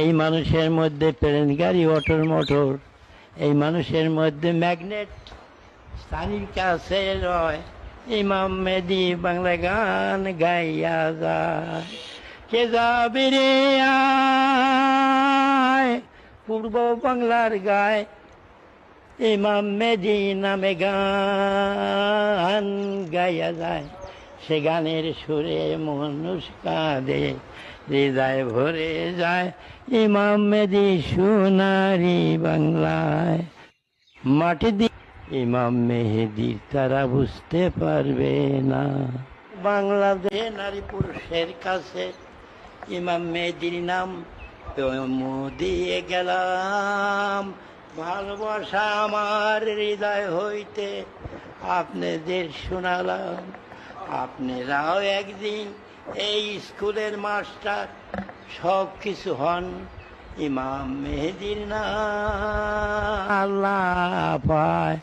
এই মানুষের মধ্যে প্লেন গাড়ি, অটোর মোটর, এই মানুষের মধ্যে ম্যাগনেট, স্থানীয় কাছে রয় ইমাম মেদি বাংলা গান গাইয়া যায়। কে যাবে রে পূর্ব বাংলার গায় ইমাম মেদি নামে গান গাইয়া যায়। সে গানের সুরে মানুষ কাঁদে হৃদয় ভরে যায় ইমাম মেদি সোনারি বাংলায়। মাটি দি ইমাম মেহেদির তারা বুঝতে পারবে না। বাংলাদেশ নারী পুরুষের কাছে ইমাম মেহেদির নাম দিয়ে গেলাম। ভালোবাসা আমার হৃদয় হইতে আপনাদের শোনালাম। আপনারাও একদিন এই স্কুলের মাস্টার সব কিছু হন ইমাম মেহেদির না আল্লাহ পায়